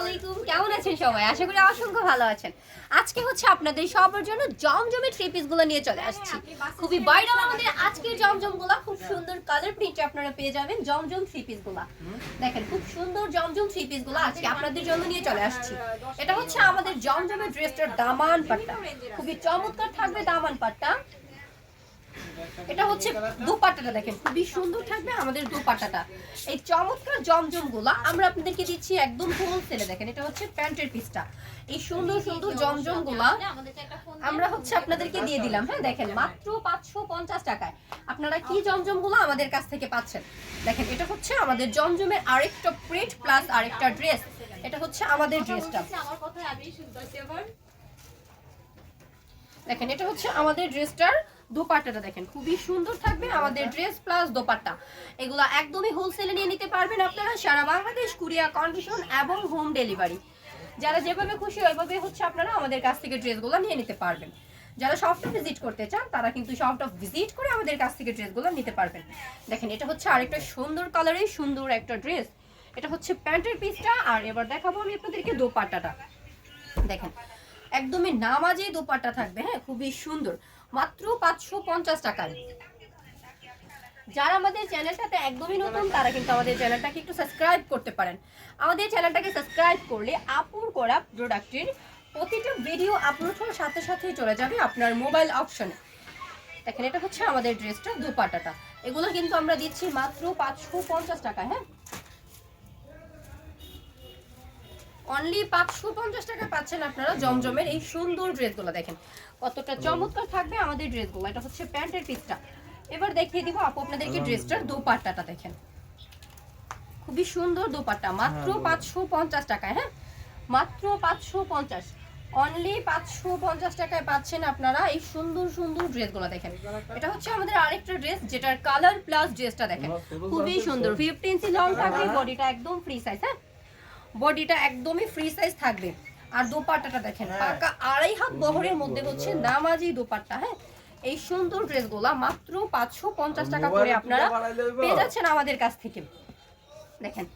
আলাইকুম। কেমন আছেন সবাই? আশা করি অসংখ্য ভালো আছেন। আজকে হচ্ছে আপনাদের সবার জন্য জমজমে থ্রি পিসগুলো নিয়ে চলে আসছি। খুবই ভাইরাল আমাদের আজকের জমজমগুলা। খুব সুন্দর কালার প্রিন্টে আপনারা পেয়ে যাবেন জমজম থ্রি পিসগুলা দেখেন খুব সুন্দর জমজম থ্রি পিসগুলা আজকে আপনাদের জন্য নিয়ে চলে আসছি। এটা হচ্ছে আমাদের জমজমের ড্রেসটার দামান পাট্টা। খুবই চমৎকার থাকবে দামান পাট্টা। এটা হচ্ছে দুপাট্টাটা দেখেন খুবই সুন্দর থাকবে আমাদের দুপাট্টাটা। এই চমৎকার জমজমগুলা আমরা আপনাদেরকে দিচ্ছি একদম হোলসেলে দেখেন এটা হচ্ছে প্যান্টের পিসটা। এই সুন্দর সুন্দর জমজমগুলা আমরা হচ্ছে আপনাদেরকে দিয়ে দিলাম হ্যাঁ দেখেন মাত্র পাঁচশো পঞ্চাশ টাকায়। আপনারা কি জমজমগুলো আমাদের কাছ থেকে পাচ্ছেন? দেখেন এটা হচ্ছে আমাদের জমজমের আরেকটা প্রিন্ট প্লাস আরেকটা ড্রেস এটা হচ্ছে আমাদের ড্রেসটা আমার কথা আমি শুনতেছি দেখেন এটা হচ্ছে আমাদের ড্রেসটার দোপাট্টাটা দেখেন, খুবই সুন্দর থাকবে আমাদের ড্রেস প্লাস দোপাট্টা। এগুলো একদমই হোলসেলে নিয়ে নিতে পারবেন আপনারা সারা বাংলাদেশ কুরিয়া কন্ডিশন এবং হোম ডেলিভারি যারা যেভাবে খুশি ওইভাবে হচ্ছে আপনারা আমাদের কাছ থেকে ড্রেসগুলো নিয়ে নিতে পারবেন। যারা শপটা ভিজিট করতে চান, তারা কিন্তু শপটা ভিজিট করে আমাদের কাছ থেকে ড্রেসগুলো নিতে পারবেন। দেখেন, এটা হচ্ছে আরেকটা সুন্দর কালারের সুন্দর একটা ড্রেস এটা হচ্ছে প্যান্টের পিসটা আর এবার দেখাবো আমি আপনাদেরকে দোপাট্টাটা। দেখেন একদমই নামাজি দোপাট্টা থাকবে হ্যাঁ খুবই সুন্দর। মাত্র পাঁচশো পঞ্চাশ টাকায়। যারা আমাদের চ্যানেলটাতে একদমই নতুন, তারা কিন্তু আমাদের চ্যানেলটাকে একটু সাবস্ক্রাইব করতে পারেন। আমাদের চ্যানেলটাকে সাবস্ক্রাইব করলে আপুর করা প্রোডাক্টের প্রতিটা ভিডিও আপলোড হওয়ার সাথে সাথেই চলে যাবে আপনার মোবাইল অপশনে দেখেন, এটা হচ্ছে আমাদের ড্রেসটা দুপাটাটা এগুলো কিন্তু আমরা দিচ্ছি মাত্র পাঁচশো পঞ্চাশ টাকা হ্যাঁ? অনলি পাঁচশো পঞ্চাশ টাকা পাচ্ছেন আপনারা জমজমের এই সুন্দর ড্রেসগুলো দেখেন। কতটা চমৎকার থাকবে আমাদের ড্রেসগুলো। এটা হচ্ছে প্যান্টের পিসটা। এবার দেখিয়ে দিব আপু আপনাদেরকে ড্রেসটার দোপাট্টাটা দেখেন। খুবই সুন্দর দোপাট্টা। মাত্র পাঁচশো পঞ্চাশ টাকায় হ্যাঁ? মাত্র পাঁচশো পঞ্চাশ অনলি পাঁচশো পঞ্চাশ টাকায় পাচ্ছেন আপনারা এই সুন্দর সুন্দর ড্রেসগুলো দেখেন। এটা হচ্ছে আমাদের আরেকটা ড্রেস যেটার কালার প্লাস ড্রেসটা দেখেন। খুবই সুন্দর। ফিফটিন ইঞ্চি লং থাকবে বডিটা একদম ফ্রি সাইজ হ্যাঁ? বডিটা একদমই ফ্রি সাইজ থাকবে। আর দোপাট্টাটা দেখেন পাকা আড়াই হাত বহরের মধ্যে হচ্ছে নামাজি দোপাট্টা হ্যাঁ? এই সুন্দর ড্রেসগুলা মাত্র পাঁচশো পঞ্চাশ টাকা করে আপনারা পেয়ে যাচ্ছেন আমাদের কাছ থেকে। দেখেন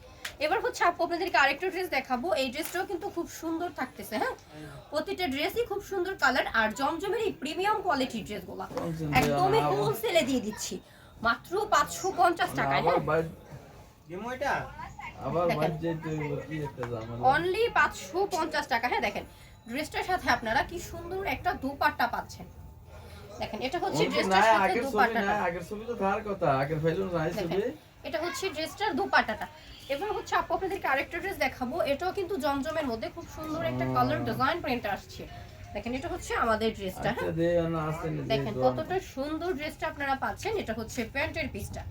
এবার হচ্ছে আপু আপনাদেরকে আরেকটা ড্রেস দেখাবো। এই ড্রেসটাও কিন্তু খুব সুন্দর থাকতেছে হ্যাঁ? প্রতিটা ড্রেসই খুব সুন্দর কালার আর জমজমের এই প্রিমিয়াম কোয়ালিটির ড্রেসগুলা একদমই হোলসেলে দিয়ে দিচ্ছি। মাত্র পাঁচশো পঞ্চাশ টাকায় আবার হ্যাঁ? অনলি পাঁচশো পঞ্চাশ টাকা। হ্যাঁ দেখেন ড্রেসটার সাথে আপনারা কি সুন্দর একটা দুপাট্টা পাচ্ছেন। দেখেন এটা হচ্ছে ড্রেসটার সাথে দুপাট্টাটা। আগের ছবি তো থাকার কথা, আগের ফাইলও নাই ছবি। এটা হচ্ছে ড্রেসটার দুপাট্টাটা। এবার হচ্ছে আপু আপনাদেরকে আরেকটা ড্রেস দেখাবো। এটাও কিন্তু জমজমের মধ্যে খুব সুন্দর একটা কালার ডিজাইন প্রিন্ট আসছে। দেখেন এটা হচ্ছে আমাদের ড্রেসটা হ্যাঁ? আচ্ছা, দেখেন কতটা সুন্দর ড্রেসটা আপনারা পাচ্ছেন এটা হচ্ছে প্যান্টের পিসটা।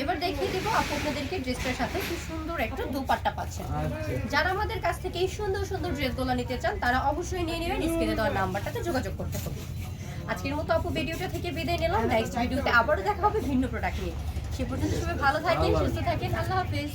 এবার দেখিয়ে দেবো আপু আপনাদেরকে ড্রেসটার সাথে কি সুন্দর একটা দুপাট্টা পাচ্ছেন। আচ্ছা। যারা আমাদের কাছ থেকে এই সুন্দর সুন্দর ড্রেসগুলো নিতে চান তারা অবশ্যই নিয়ে নেবেন স্ক্রিনে দেওয়ার নাম্বারটাতে যোগাযোগ করতে হবে। আজকের মতো আপু ভিডিওটা থেকে বিদায় নিলাম। নেক্সট ভিডিওতে আবারও দেখা হবে ভিন্ন প্রোডাক্ট নিয়ে। সে পর্যন্ত সবাই ভালো থাকেন সুস্থ থাকেন আল্লাহ হাফেজ।